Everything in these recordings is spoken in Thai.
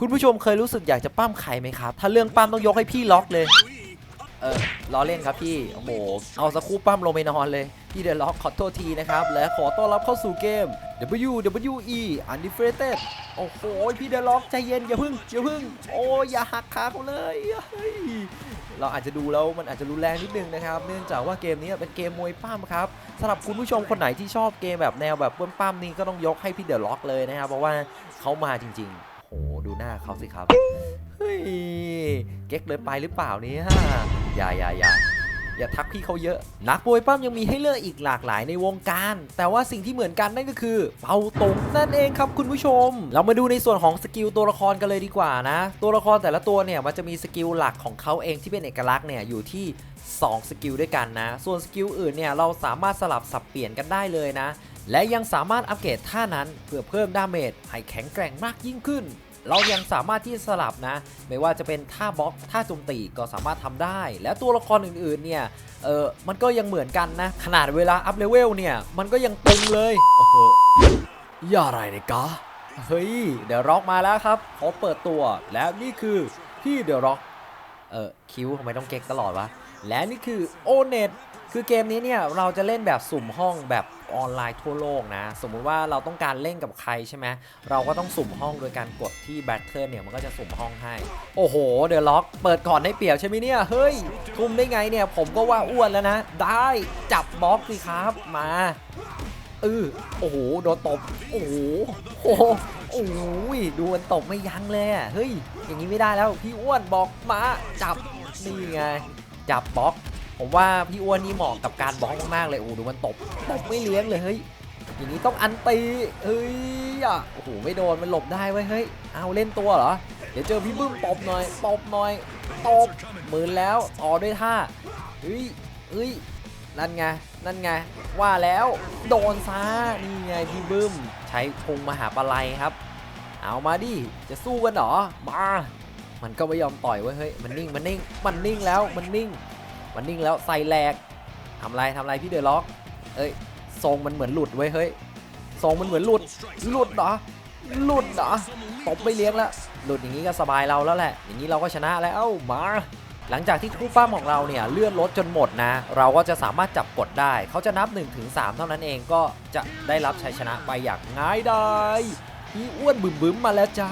คุณผู้ชมเคยรู้สึกอยากจะปั้มใครไหมครับ ถ้าเรื่องปั้มต้องยกให้พี่ล็อกเลย เออล้อเล่นครับพี่ โอ้โห เอาสักครู่ปั้มลงไปนอนเลย พี่เดลล็อกขอโทษทีนะครับ และขอต้อนรับเข้าสู่เกม WWE Undefeated โอ้โห พี่เดลล็อกใจเย็นอย่าพึ่งอย่าพึ่ง โอ้ยอย่าหักขาเขาเลยเฮ้ยเราอาจจะดูแล้วมันอาจจะรุนแรงนิดนึงนะครับ เนื่องจากว่าเกมนี้เป็นเกมมวยปั้มครับสำหรับคุณผู้ชมคนไหนที่ชอบเกมแบบแนวแบบปั้มปั้มนี่ก็ต้องยกให้พี่เดลล็อกเลยนะครับ เพราะว่าเขามาจริง ๆ หน้าเขาสิครับ เฮ้ย เก๊กเลยไปหรือเปล่าเนี่ยอย่าอย่าอย่าอย่าทักพี่เขาเยอะ นักมวยปั้มยังมีให้เลือกอีกหลากหลายในวงการ แต่ว่าสิ่งที่เหมือนกันนั่นก็คือ เป่าตรงนั่นเองครับคุณผู้ชม เรามาดูในส่วนของสกิลตัวละครกันเลยดีกว่านะ ตัวละครแต่ละตัวเนี่ยมันจะมีสกิลหลักของเขาเองที่เป็นเอกลักษณ์เนี่ยอยู่ที่ 2 สกิลด้วยกันนะ ส่วนสกิลอื่นเนี่ยเราสามารถสลับสับเปลี่ยนกันได้เลยนะ และยังสามารถอัปเกรดท่านั้นเพื่อเพิ่มดาเมจให้แข็งแกร่งมากยิ่งขึ้น เรายังสามารถที่จะสลับนะ ไม่ว่าจะเป็นท่าบล็อกท่าโจมตีก็สามารถทำได้ และตัวละครอื่นๆเนี่ยเออมันก็ยังเหมือนกันนะ ขนาดเวลาอัพเลเวลเนี่ย มันก็ยังตึงเลยโอ้โหอย่าอะไรเนี่ยกะเฮ้ยเดี๋ยวร็อกมาแล้วครับขอเปิดตัวและนี่คือพี่เดอะร็อกเออคิวทำไมต้องเก๊กตลอดวะและนี่คือโอเน็ต คือเกมนี้เนี่ยเราจะเล่นแบบสุ่มห้องแบบออนไลน์ทั่วโลกนะ สมมุติว่าเราต้องการเล่นกับใครใช่ไหมเราก็ต้องสุ่มห้องโดยการกดที่แบทเทิลเนี่ยมันก็จะสุ่มห้องให้ โอ้โหเดี๋ยวล็อกเปิดก่อนได้เปรียบใช่ไหมเนี่ยเฮ้ยคุมได้ไงเนี่ยผมก็ว่าอ้วนแล้วนะ ได้จับบล็อกสิครับมาเออโอ้โหโดนตบโอ้โหโอ้โหโอ้โหดูมันตบไม่ยั้งเลยเฮ้ยอย่างนี้ไม่ได้แล้วพี่อ้วนบอกมาจับนี่ไงจับบล็อก ผมว่าพี่อ้วนนี่เหมาะกับการบล็อกมากเลยโอ้ดูมันตบตบไม่เลี้ยงเลยเฮ้ยอย่างนี้ต้องอันตีเฮ้ยอะโอ้โหไม่โดนมันหลบได้เว้เฮ้ยเอาเล่นตัวเหรอเดี๋ยวเจอพี่บึ้มตบหน่อยตบหน่อยตบหมืนแล้วต่อด้วยท่าเฮ้ยเฮ้ยนั่นไงนั่นไงว่าแล้วโดนซะนี่ไงพี่บึ้มใช้พุงมหาปลัยครับ เอามาดิจะสู้กันเหรอมามันก็ไม่ยอมต่อยเว้เฮ้ยมันนิ่งมันนิ่งมันนิ่งแล้วมันนิ่ง มันนิ่งแล้วใส่แหลกทำไรทำไรพี่เดอล็อก เอ้ยทรงมันเหมือนหลุดไว้ยเฮ้ยทรงมันเหมือนหลุดหลุดเหรอหลุดเหรอตบไม่เลี้ยงแล้วหลุดอย่างนี้ก็สบายเราแล้วแหละ อย่างนี้เราก็ชนะแล้วมาหลังจากที่คู่ป้ามของเราเนี่ยเลื่อนรถจนหมดนะ เราก็จะสามารถจับกดได้ เขาจะนับ 1-3 เท่านั้นเองก็จะได้รับชัยชนะไปอย่างง่ายดายพี่อ้วนบึ้มบึ้มๆมาแล้วจ้า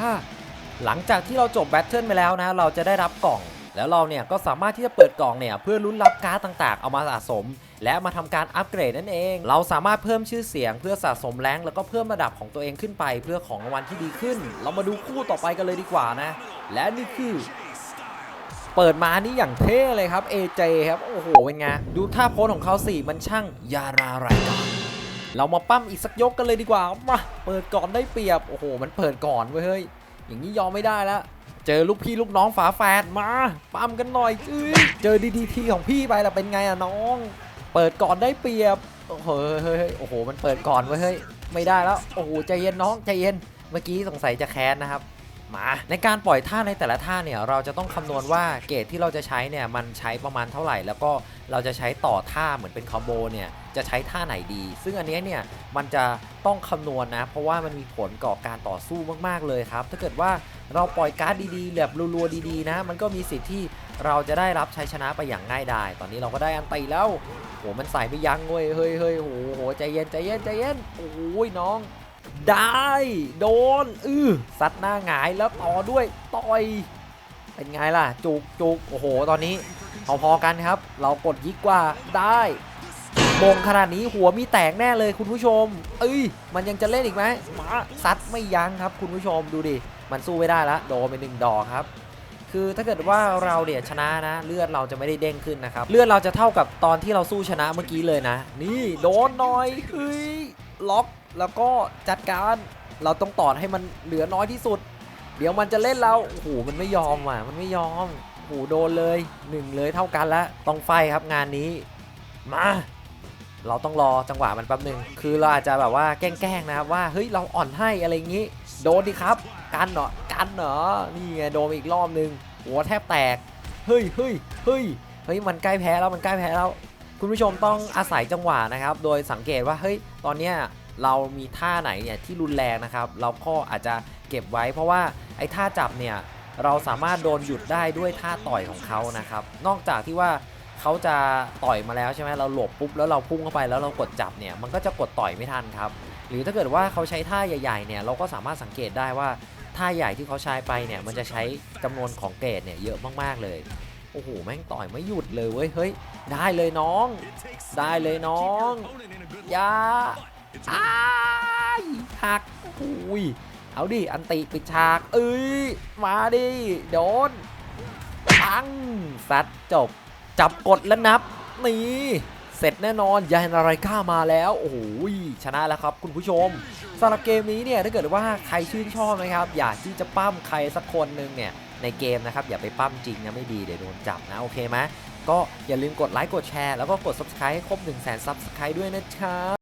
หลังจากที่เราจบแบทเทิลไปแล้วนะ เราจะได้รับกล่อง แล้วเราเนี่ยก็สามารถที่จะเปิดกล่องเนี่ยเพื่อลุ้นรับการ์ดต่างๆ เอามาสะสม และมาทำการอัปเกรดนั่นเอง เราสามารถเพิ่มชื่อเสียงเพื่อสะสมแรงแล้วก็เพิ่มระดับของตัวเองขึ้นไป เพื่อของรางวัลที่ดีขึ้น เรามาดูคู่ต่อไปกันเลยดีกว่านะ และนี่คือเปิดมานี่อย่างเท่เลยครับ AJ ครับ โอ้โห เป็นไง ดูท่าโพสของเขาสิมันช่างยาราไรกันเรามาปั้มอีกสักยกกันเลยดีกว่า มา เปิดก่อนได้เปรียบ โอ้โห มันเปิดก่อนเว้ย อย่างนี้ยอมไม่ได้แล้ว เจอลูกพี่ลูกน้องฝาแฝดมาปั้มกันหน่อยเอ้ยเจอดีดีทีของพี่ไปละเป็นไงอะน้อง เปิดก่อนได้เปรียบโอ้โหเฮ้ยเฮ้ยโอ้โหมันเปิดก่อนเว้ยเฮ้ยไม่ได้แล้วโอ้โหใจเย็นน้องใจเย็นเมื่อกี้สงสัยจะแค้นนะครับ มาในการปล่อยท่าในแต่ละท่าเนี่ยเราจะต้องคำนวณว่าเกรดที่เราจะใช้เนี่ยมันใช้ประมาณเท่าไหร่ แล้วก็เราจะใช้ต่อท่าเหมือนเป็นคอมโบเนี่ยจะใช้ท่าไหนดี ซึ่งอันนี้เนี่ยมันจะต้องคำนวณนะ เพราะว่ามันมีผลก่อการต่อสู้มาก ๆ เลยครับ ถ้าเกิดว่าเราปล่อยการ์ดดีๆแบบรัวๆดีๆนะ มันก็มีสิทธิ์ที่เราจะได้รับชัยชนะไปอย่างง่ายดาย ตอนนี้เราก็ได้อันตีแล้วโหมันใส่ไม่ยั้งเว้ยเฮ้ยเฮ้ยโหโหใจเย็นใจเย็นใจเย็นโอ้ยน้อง ได้ โดน อือซัดหน้าหงายแล้วต่อด้วยต่อย เป็นไงล่ะ จุกจุกโอ้โห ตอนนี้พอๆกันครับ เรากดยิกกว่าได้มงขนาดนี้หัวมีแตกแน่เลยคุณผู้ชม เอ้ย มันยังจะเล่นอีกไหมมาซัดไม่ยั้งครับ คุณผู้ชมดูดิ มันสู้ไม่ได้ละโดนไปหนึ่งดอกครับ คือถ้าเกิดว่าเราเนี่ยชนะนะ เลือดเราจะไม่ได้เด้งขึ้นนะครับ เลือดเราจะเท่ากับตอนที่เราสู้ชนะเมื่อกี้เลยนะ นี่โดนหน่อยเฮ้ยล็อก แล้วก็จัดการเราต้องต่อให้มันเหลือน้อยที่สุด เดี๋ยวมันจะเล่นเราโอ้โหมันไม่ยอมอะมันไม่ยอมโอ้โหโดนเลยหนึ่งเลยเท่ากันละต้องไฟครับงานนี้มาเราต้องรอจังหวะมันแป๊บหนึ่งคือเราอาจจะแบบว่าแกล้งๆนะครับว่าเฮ้ยเราอ่อนให้อะไรอย่างงี้ โดนดิครับกันเหรอกันเหรอนี่ไงโดนอีกรอบนึงหัวแทบแตกเฮ้ยเฮ้ยเฮ้ยเฮ้ยมันใกล้แพ้แล้วมันใกล้แพ้แล้ว คุณผู้ชมต้องอาศัยจังหวะนะครับ โดยสังเกตว่าเฮ้ยตอนเนี้ย เรามีท่าไหนเนี่ยที่รุนแรงนะครับ เราก็อาจจะเก็บไว้ เพราะว่าไอ้ท่าจับเนี่ยเราสามารถโดนหยุดได้ด้วยท่าต่อยของเขานะครับ นอกจากที่ว่าเขาจะต่อยมาแล้วใช่ไหมเราหลบปุ๊บแล้วเราพุ่งเข้าไปแล้วเรากดจับเนี่ยมันก็จะกดต่อยไม่ทันครับ หรือถ้าเกิดว่าเขาใช้ท่าใหญ่ๆเนี่ยเราก็สามารถสังเกตได้ว่าท่าใหญ่ที่เขาใช้ไปเนี่ยมันจะใช้จำนวนของเกรดเนี่ยเยอะมากๆเลยโอ้โหแม่งต่อยไม่หยุดเลยเว้ยเฮ้ยได้เลยน้อง ได้เลยน้องยา อ้ายหักโอ้ยเอาดิ อันติปิดฉาก เอ้ย มาดิ โดนปังซัดจบ จับกดแล้วนับ นี่ เสร็จแน่นอนยายนาไรก้ามาแล้ว โอ้โหชนะแล้วครับคุณผู้ชมสำหรับเกมนี้เนี่ย ถ้าเกิดว่าใครชื่นชอบนะครับ อยากที่จะปั้มใครสักคนหนึ่งเนี่ย ในเกมนะครับ อย่าไปปั้มจริงนะไม่ดีเดี๋ยวโดนจับนะ โอเคไหมก็อย่าลืมกดไลค์กดแชร์แล้วก็กด subscribe ให้ครบ1 0 0 0 0 0 subscribe ด้วยนะครับ